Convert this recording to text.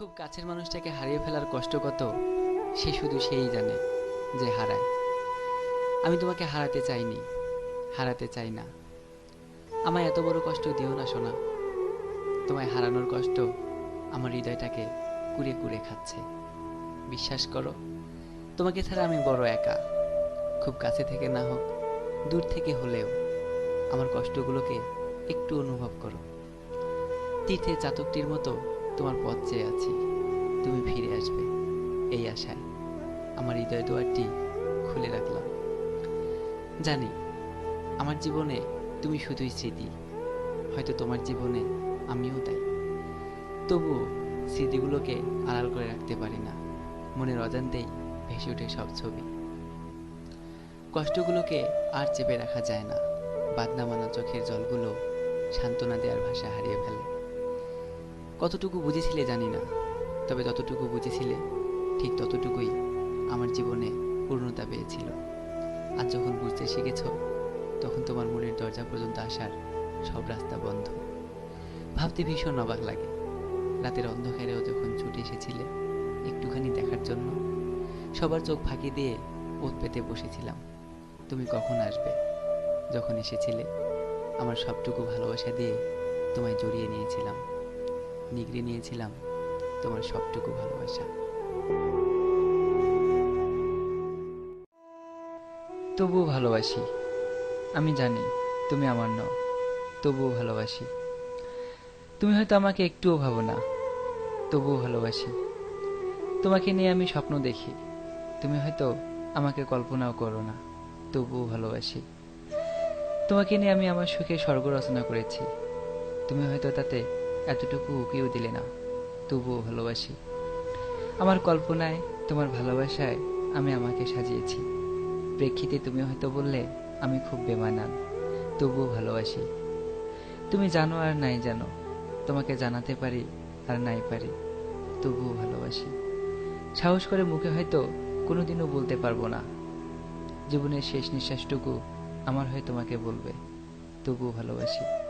খুব কাছের মানুষটাকে হারিয়ে ফেলার কষ্ট কত, সে শুধু সেই জানে যে হারায়। আমি তোমাকে হারাতে চাইনি, হারাতে চাই না। আমায় এত বড় কষ্ট দিও না শোনা তোমায় হারানোর কষ্ট আমার হৃদয়টাকে কুড়ে কুড়ে খাচ্ছে। বিশ্বাস করো, তোমাকে ছাড়া আমি বড় একা। খুব কাছে থেকে না হোক, দূর থেকে হলেও আমার কষ্টগুলোকে একটু অনুভব করো। তীর্থে চাতকটির মতো তোমার পথ চেয়ে আছি। তুমি ফিরে আসবে। এই আশায় আমার হৃদয় দুয়ারটি খুলে রাখলাম। জানি, আমার জীবনে তুমি শুধুই স্মৃতি। হয়তো তোমার জীবনে আমিও তাই। তবুও স্মৃতিগুলোকে আড়াল করে রাখতে পারি না। মনের অজান্তেই ভেসে ওঠে সব ছবি। কষ্টগুলোকে আর চেপে রাখা যায় না। বাদনামানা চোখের জলগুলো সান্ত্বনা দেওয়ার ভাষা হারিয়ে ফেলে। কতটুকু বুঝেছিলে জানি না। তবে যতটুকু বুঝেছিলে, ঠিক ততটুকুই আমার জীবনে পূর্ণতা পেয়েছিল। আজ যখন বুঝতে শিখেছ, তখন তোমার মনের দরজা পর্যন্ত আসার সব রাস্তা বন্ধ। ভাবতে ভীষণ অবাক লাগে। রাতের অন্ধকারেও যখন ছুটে এসেছিলে, একটুখানি দেখার জন্য, সবার চোখ ফাঁকি দিয়ে ওত পেতে বসেছিলাম। তুমি কখন আসবে? যখন এসেছিলে, আমার সবটুকু ভালোবাসা দিয়ে তোমায় জড়িয়ে নিয়েছিলাম। নিগড়ে নিয়েছিলাম। তোমার সবটুকু ভালোবাসা। তবুও ভালোবাসি। আমি জানি তুমি আমার নও, তবুও ভালোবাসি। তুমি হয়তো আমাকে একটুও ভাবো না, তবুও ভালোবাসি। তোমাকে নিয়ে আমি স্বপ্ন দেখি। তুমি হয়তো আমাকে কল্পনাও করো না, তবুও ভালোবাসি। তোমাকে নিয়ে আমি আমার সুখে স্বর্গ রচনা করেছি। তুমি হয়তো তাতে এতটুকু উকিও দিলে না, তবুও ভালোবাসি। আমার কল্পনায়, তোমার ভালোবাসায় আমি আমাকে সাজিয়েছি। প্রেক্ষিতে তুমি হয়তো বললে, আমি খুব বেমানান, তবুও ভালোবাসি। তুমি জানো আর নাই জানো, তোমাকে জানাতে পারি আর নাই পারি, তবুও ভালোবাসি। সাহস করে মুখে হয়তো কোনোদিনও বলতে পারব না। জীবনের শেষ নিঃশ্বাসটুকু আমার হয়ে তোমাকে বলবে, তবুও ভালোবাসি।